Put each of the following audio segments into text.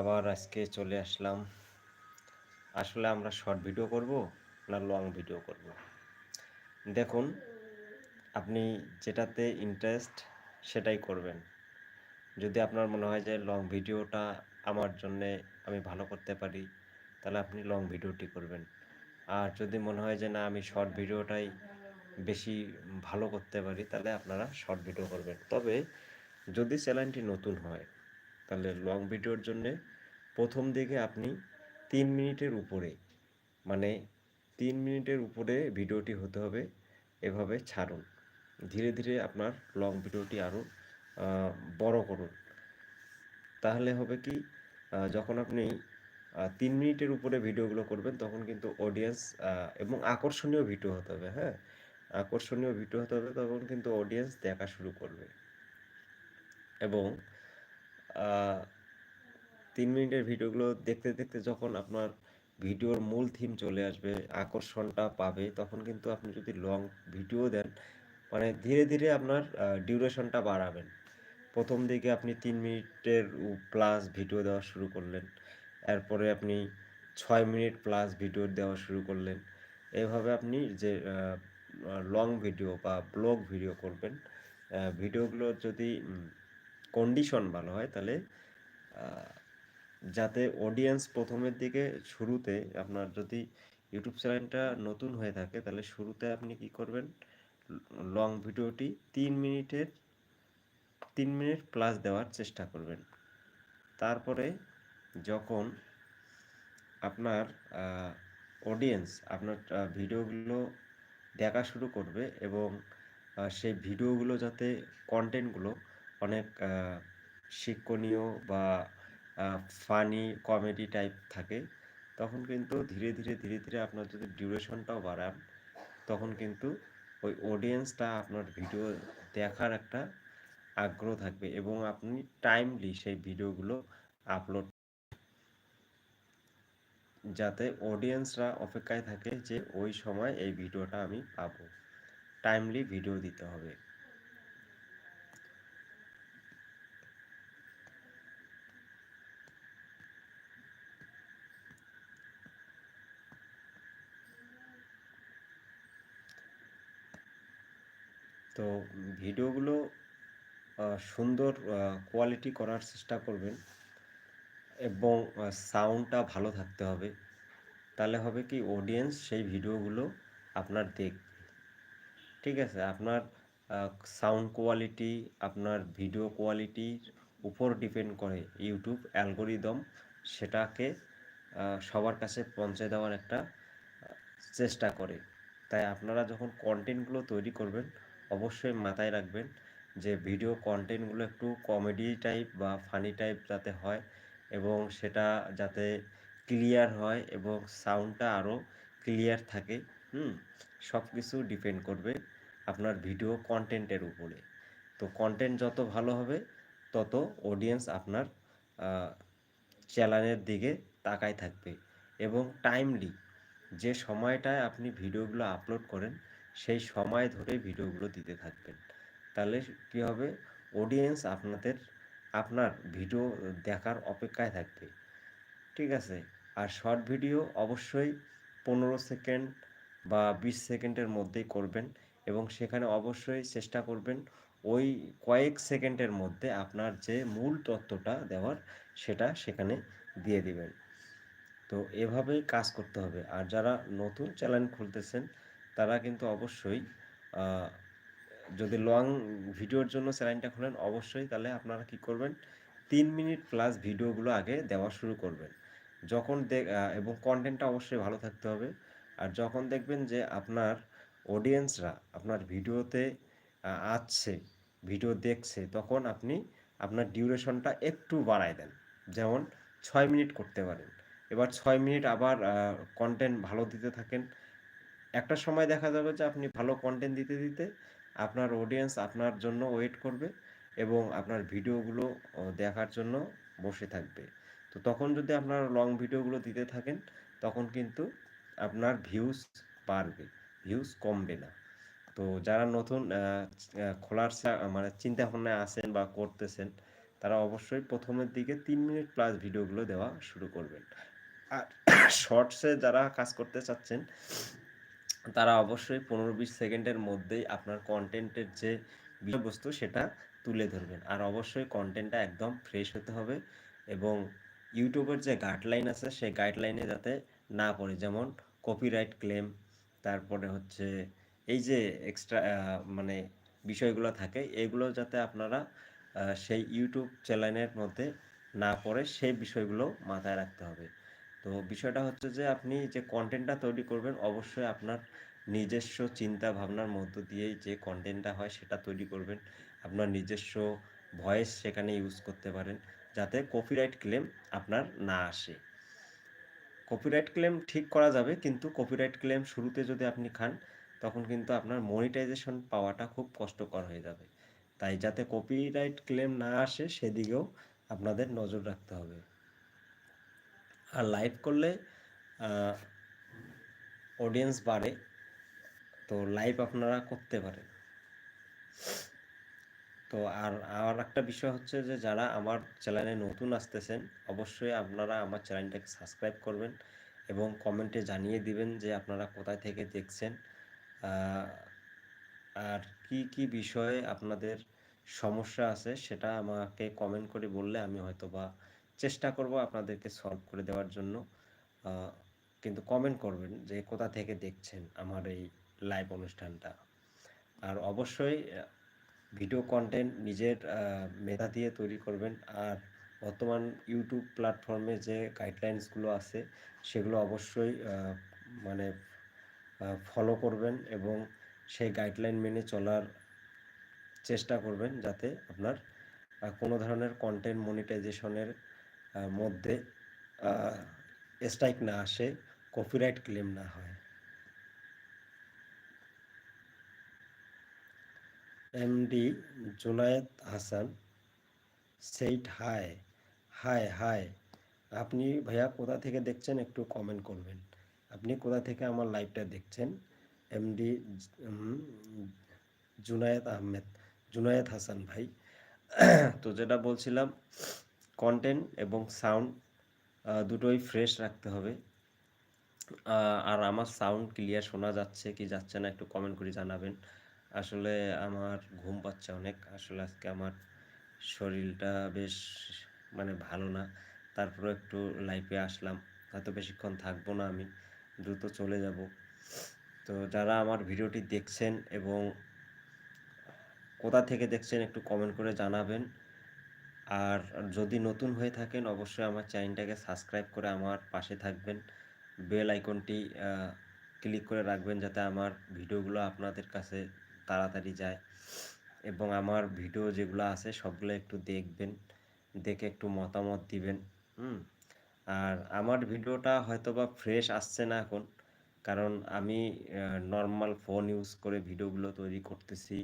আবার আজকে চলে আসলাম। আসলে আমরা শর্ট ভিডিও করব না লং ভিডিও করব? দেখুন, আপনি যেটাতে ইন্টারেস্ট সেটাই করবেন। যদি আপনার মনে হয় যে লং ভিডিওটা আমার জন্যে আমি ভালো করতে পারি, তাহলে আপনি লং ভিডিওটি করবেন। আর যদি মনে হয় যে না, আমি শর্ট ভিডিওটাই বেশি ভালো করতে পারি, তাহলে আপনারা শর্ট ভিডিও করবেন। তবে যদি চ্যানেলটি নতুন হয় তাহলে লং ভিডিওর জন্যে প্রথম দিকে আপনি তিন মিনিটের উপরে মানে তিন মিনিটের উপরে ভিডিওটি হতে হবে, এভাবে ছাড়ুন। ধীরে ধীরে আপনার লং ভিডিওটি আরও বড় করুন। তাহলে হবে কি যখন আপনি তিন মিনিটের উপরে ভিডিওগুলো করবেন, তখন কিন্তু অডিয়েন্স এবং আকর্ষণীয় ভিডিও হতে হবে হ্যাঁ? আকর্ষণীয় ভিডিও হতে হবে, তখন কিন্তু অডিয়েন্স দেখা শুরু করবে। এবং তিন মিনিটের ভিডিওগুলো দেখতে দেখতে যখন আপনার ভিডিওর মূল থিম চলে আসবে, আকর্ষণটা পাবে, তখন কিন্তু আপনি যদি লং ভিডিও দেন মানে ধীরে ধীরে আপনার ডিউরেশনটা বাড়াবেন। প্রথম দিকে আপনি তিন মিনিটের প্লাস ভিডিও দেওয়া শুরু করলেন, এরপরে আপনি ছয় মিনিট প্লাস ভিডিও দেওয়া শুরু করলেন। এভাবে আপনি যে লং ভিডিও বা ব্লগ ভিডিও করবেন ভিডিওগুলো যদি কন্ডিশন ভালো হয়, তাহলে যাতে অডিয়েন্স প্রথমের দিকে শুরুতে আপনার যদি ইউটিউব চ্যানেলটা নতুন হয়ে থাকে, তাহলে শুরুতে আপনি কি করবেন? লং ভিডিওটি তিন মিনিটের, তিন মিনিট প্লাস দেওয়ার চেষ্টা করবেন। তারপরে যখন আপনার অডিয়েন্স আপনার ভিডিওগুলো দেখা শুরু করবে এবং সেই ভিডিওগুলো যাতে কন্টেন্টগুলো অনেক শিক্ষণীয় বা ফানি কমেডি টাইপ থাকে। তখন কিন্তু ধীরে ধীরে ধীরে ধীরে আপনার যদি ডিউরেশনটাও বাড়ান, তখন কিন্তু ওই অডিয়েন্সটা আপনার ভিডিও দেখার একটা আগ্রহ থাকবে এবং আপনি টাইমলি সেই ভিডিওগুলো আপলোড যাতে অডিয়েন্সরা অপেক্ষায় থাকে যে ওই সময় এই ভিডিওটা আমি পাবো। টাইমলি ভিডিও দিতে হবে। তো ভিডিওগুলো সুন্দর কোয়ালিটি করার চেষ্টা করবেন এবং সাউন্ডটা ভালো থাকতে হবে। তাহলে হবে কি অডিয়েন্স সেই ভিডিওগুলো আপনার দেখবে। ঠিক আছে? আপনার সাউন্ড কোয়ালিটি আপনার ভিডিও কোয়ালিটির উপর ডিপেন্ড করে ইউটিউব অ্যালগোরিদম সেটাকে সবার কাছে পৌঁছে দেওয়ার একটা চেষ্টা করে। তাই আপনারা যখন কন্টেন্টগুলো তৈরি করবেন অবশ্যই মাথায় রাখবেন যে ভিডিও কন্টেন্টগুলো একটু কমেডি টাইপ বা ফানি টাইপ যাতে হয় এবং সেটা যাতে ক্লিয়ার হয় এবং সাউন্ডটা আরও ক্লিয়ার থাকে, হুম? সব কিছু ডিপেন্ড করবে আপনার ভিডিও কন্টেন্টের উপরে। তো কন্টেন্ট যত ভালো হবে, তত অডিয়েন্স আপনার চ্যানেলের দিকে তাকায় থাকবে এবং টাইমলি যে সময়টায় আপনি ভিডিওগুলো আপলোড করেন সেই সময় ধরে ভিডিওগুলো দিতে থাকবেন। তাহলে কী হবে? অডিয়েন্স আপনাদের, আপনার ভিডিও দেখার অপেক্ষায় থাকবে। ঠিক আছে? আর শর্ট ভিডিও অবশ্যই পনেরো সেকেন্ড বা বিশ সেকেন্ডের মধ্যেই করবেন এবং সেখানে অবশ্যই চেষ্টা করবেন ওই কয়েক সেকেন্ডের মধ্যে আপনার যে মূল তথ্যটা দেওয়ার সেটা সেখানে দিয়ে দিবেন। তো এভাবেই কাজ করতে হবে। আর যারা নতুন চ্যানেল খুলতেছেন তারা কিন্তু অবশ্যই যদি লং ভিডিওর জন্য চ্যানেলটা খোলেন, অবশ্যই তাহলে আপনারা কি করবেন, তিন মিনিট প্লাস ভিডিওগুলো আগে দেওয়া শুরু করবেন। যখন এবং কন্টেন্টটা অবশ্যই ভালো থাকতে হবে। আর যখন দেখবেন যে আপনার অডিয়েন্সরা আপনার ভিডিওতে আসছে, ভিডিও দেখছে, তখন আপনি আপনার ডিউরেশনটা একটু বাড়ায় দেন। যেমন ছয় মিনিট করতে পারেন। এবার ছয় মিনিট আবার কন্টেন্ট ভালো দিতে থাকেন একটা সময় দেখা যাবে যে আপনি ভালো কন্টেন্ট দিতে দিতে আপনার অডিয়েন্স আপনার জন্য ওয়েট করবে এবং আপনার ভিডিওগুলো দেখার জন্য বসে থাকবে। তো তখন যদি আপনার লং ভিডিওগুলো দিতে থাকেন, তখন কিন্তু আপনার ভিউজ বাড়বে ভিউজ কমবে না। তো যারা নতুন খোলার মানে চিন্তা ভাবনায় আছেন বা করতেছেন, তারা অবশ্যই প্রথমের দিকে তিন মিনিট প্লাস ভিডিওগুলো দেওয়া শুরু করবেন। আর শর্টসে যারা কাজ করতে চাচ্ছেন তারা অবশ্যই পনেরো বিশ সেকেন্ডের মধ্যেই আপনার কন্টেন্টের যে বিষয়বস্তু সেটা তুলে ধরবেন। আর অবশ্যই কন্টেন্টটা একদম ফ্রেশ হতে হবে এবং ইউটিউবের যে গাইডলাইন আছে, সেই গাইডলাইনে যাতে না পড়ে, যেমন কপিরাইট ক্লেম তারপরে হচ্ছে এই যে এক্সট্রা মানে বিষয়গুলো থাকে, এগুলো যাতে আপনারা সেই ইউটিউব চ্যানেলের মধ্যে না পড়ে, সেই বিষয়গুলো মাথায় রাখতে হবে। তো বিষয়টা হচ্ছে যে আপনি যে কন্টেন্টটা তৈরি করবেন, অবশ্যই আপনার নিজস্ব চিন্তা ভাবনার মধ্য দিয়েই যে কন্টেন্টটা হয় সেটা তৈরি করবেন। আপনার নিজস্ব ভয়েস সেখানে ইউজ করতে পারেন, যাতে কপিরাইট ক্লেম আপনার না আসে। কপিরাইট ক্লেম ঠিক করা যাবে, কিন্তু কপিরাইট ক্লেম শুরুতে যদি আপনি খান, তখন কিন্তু আপনার মনিটাইজেশন পাওয়াটা খুব কষ্টকর হয়ে যাবে। তাই যাতে কপিরাইট ক্লেম না আসে, সেদিকেও আপনাদের নজর রাখতে হবে। আর লাইভ করলে অডিয়েন্স বাড়ে। তো লাইভ আপনারা করতে পারেন। তো আর আর একটা বিষয় হচ্ছে যে, যারা আমার চ্যানেলে নতুন আসতেছেন, অবশ্যই আপনারা আমার চ্যানেলটাকে সাবস্ক্রাইব করবেন এবং কমেন্টে জানিয়ে দিবেন যে, আপনারা কোথায় থেকে দেখছেন। আর কি কি বিষয়ে আপনাদের সমস্যা আছে, সেটা আমাকে কমেন্ট করে বললে আমি হয়তো বা চেষ্টা করব আপনাদেরকে সলভ করে দেওয়ার জন্য। কিন্তু কমেন্ট করবেন যে কোথা থেকে দেখছেন আমার এই লাইভ অনুষ্ঠানটা। আর অবশ্যই ভিডিও কন্টেন্ট নিজের মেধা দিয়ে তৈরি করবেন। আর বর্তমান ইউটিউব প্ল্যাটফর্মে যে গাইডলাইন্সগুলো আছে, সেগুলো অবশ্যই মানে ফলো করবেন এবং সেই গাইডলাইন মেনে চলার চেষ্টা করবেন যাতে আপনার কোনো ধরনের কন্টেন্ট মনিটাইজেশনের মধ্যে স্ট্রাইক না আসে কপিরাইট ক্লেম না হয়। এমডি জুনায়েদ হাসান সেইট হাই হাই হাই আপনি ভাইয়া কোথা থেকে দেখছেন একটু কমেন্ট করবেন। আপনি কোথা থেকে আমার লাইভটা দেখছেন? এমডি জুনায়েদ আহমেদ, জুনায়েদ হাসান ভাই। তো যেটা বলছিলাম কন্টেন্ট এবং সাউন্ড দুটোই ফ্রেশ রাখতে হবে। আর আমার সাউন্ড ক্লিয়ার শোনা যাচ্ছে কি যাচ্ছে না একটু কমেন্ট করে জানাবেন। আসলে আমার ঘুম পাচ্ছে অনেক, আসলে আজকে আমার শরীরটা বেশ মানে ভালো না। তারপরে একটু লাইফে আসলাম, হয়তো বেশিক্ষণ থাকব না আমি, দ্রুত চলে যাব। তো যারা আমার ভিডিওটি দেখছেন এবং কোথা থেকে দেখছেন একটু কমেন্ট করে জানাবেন। আর যদি নতুন হয়ে থাকেন, অবশ্যই আমার চ্যানেলটাকে সাবস্ক্রাইব করে আমার পাশে থাকবেন। বেল আইকনটি ক্লিক করে রাখবেন যাতে আমার ভিডিওগুলো আপনাদের কাছে তাড়াতাড়ি যায়। এবং আমার ভিডিও যেগুলো আছে, সবগুলো একটু দেখবেন, দেখে একটু মতামত দিবেন, হুম? আর আমার ভিডিওটা হয়তো বা ফ্রেশ আসছে না এখন, কারণ আমি নর্মাল ফোন ইউজ করে ভিডিওগুলো তৈরি করতেছি।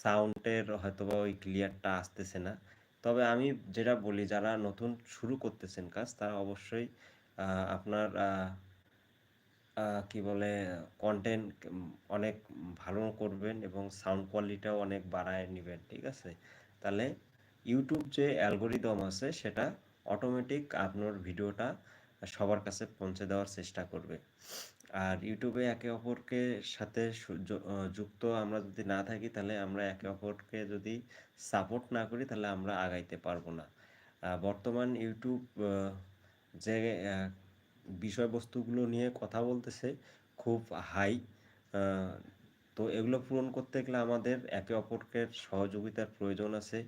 সাউন্ডের হয়তো বা ওই ক্লিয়ারটা আসতেছে না। তবে আমি যেটা বলি, যারা নতুন শুরু করতেছেন কাজ, তারা অবশ্যই আপনার কি বলে কন্টেন্ট অনেক ভালো করবেন এবং সাউন্ড কোয়ালিটিটাও অনেক বাড়ায় নেবেন, ঠিক আছে? তাহলে ইউটিউব যে অ্যালগোরিদম আছে, সেটা অটোমেটিক আপনার ভিডিওটা সবার কাছে পৌঁছে দেওয়ার চেষ্টা করবে। আর ইউটিউবে একে অপরকে সাথে যুক্ত আমরা যদি না থাকি তাহলে আমরা একে অপরকে যদি সাপোর্ট না করি তাহলে আমরা আগাইতে পারব না। বর্তমান ইউটিউব যে বিষয়বস্তুগুলো নিয়ে কথা বলতেছে খুব হাই তো এগুলো পূরণ করতে গেলে আমাদের একে অপরকে সহযোগিতার প্রয়োজন আছে।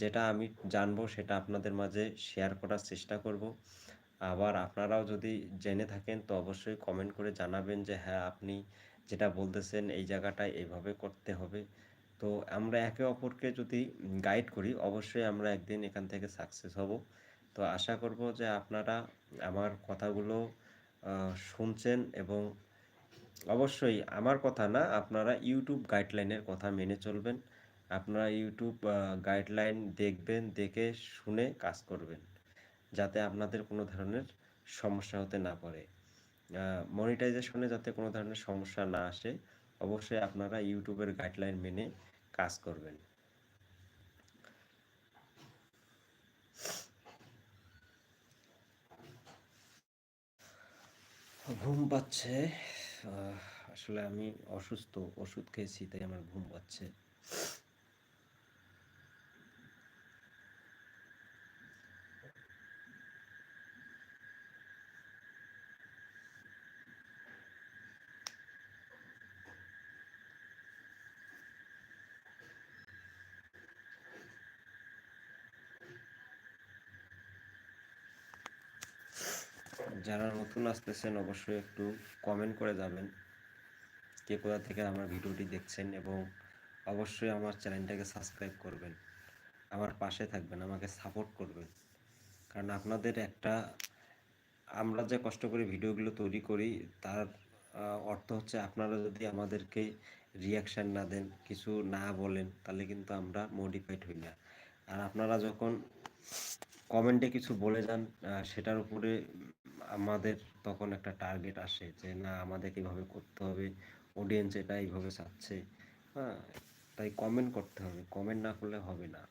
যেটা আমি জানব সেটা আপনাদের মাঝে শেয়ার করার চেষ্টা করব। আবার আপনারাও যদি জেনে থাকেন, তো অবশ্যই কমেন্ট করে জানাবেন যে হ্যাঁ আপনি যেটা বলতেছেন, এই জায়গাটায় এইভাবে করতে হবে। তো আমরা একে অপরকে যদি গাইড করি, অবশ্যই আমরা একদিন এখান থেকে সাকসেস হব। তো আশা করব যে, আপনারা আমার কথাগুলো শুনছেন এবং অবশ্যই আমার কথা না, আপনারা ইউটিউব গাইডলাইনের কথা মেনে চলবেন। আপনারা ইউটিউব গাইডলাইন দেখবেন, দেখে শুনে কাজ করবেন। যাতে আপনাদের কোনো ধরনের সমস্যা হতে না পারে। মনিটাইজেশনে যাতে কোনো ধরনের সমস্যা না আসে, অবশ্যই আপনারা ইউটিউবের গাইডলাইন মেনে কাজ করবেন। ঘুম পাচ্ছে। আসলে আমি অসুস্থ, ওষুধ খেয়েছি, তাই আমার ঘুম পাচ্ছে। যারা নতুন আসতেছেন, অবশ্যই একটু কমেন্ট করে যাবেন কে কোথা থেকে আমার ভিডিওটি দেখছেন এবং অবশ্যই আমার চ্যানেলটাকে সাবস্ক্রাইব করবেন, আমার পাশে থাকবেন, আমাকে সাপোর্ট করবেন। কারণ আপনাদের একটা, আমরা যে কষ্ট করে ভিডিওগুলো তৈরি করি, তার অর্থ হচ্ছে আপনারা যদি আমাদেরকে রিয়াকশান না দেন, কিছু না বলেন, তাহলে কিন্তু আমরা মডিফাইড হই না। আর আপনারা যখন কমেন্টে কিছু বলে যান সেটার উপরে আমাদের তখন একটা টার্গেট আসে যে, না, আমাদেরকে এভাবে করতে হবে অডিয়েন্স এটা এইভাবে চাচ্ছে। হ্যাঁ তাই কমেন্ট করতে হবে কমেন্ট না করলে হবে না।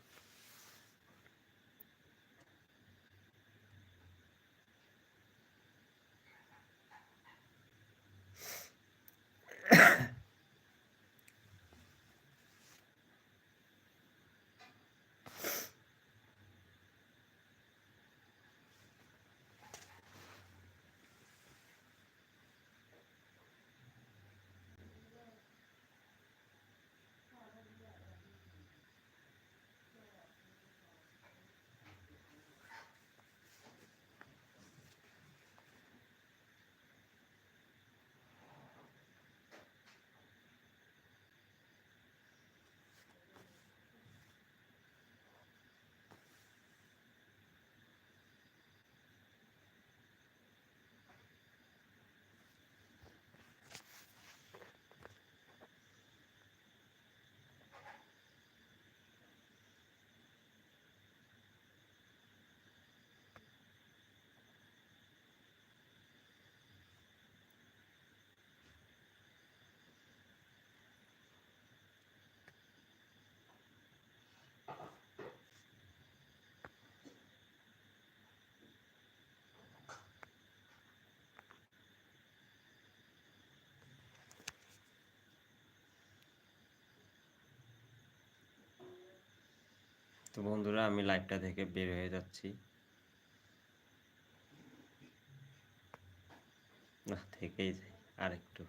তো বন্ধুরা আমি লাইভটা থেকে বের হয়ে যাচ্ছি। না থেকেই যাই আর একটু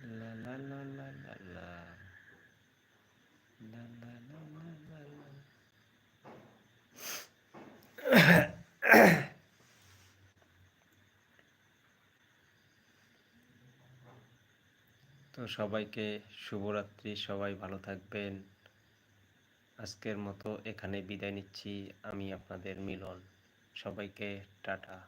La la la la la la. La la la la la la. তো সবাইকে শুভরাত্রি, সবাই ভালো থাকবেন আজকের মতো এখানে বিদায় নিচ্ছি আমি আপনাদের মিলন সবাইকে টাটা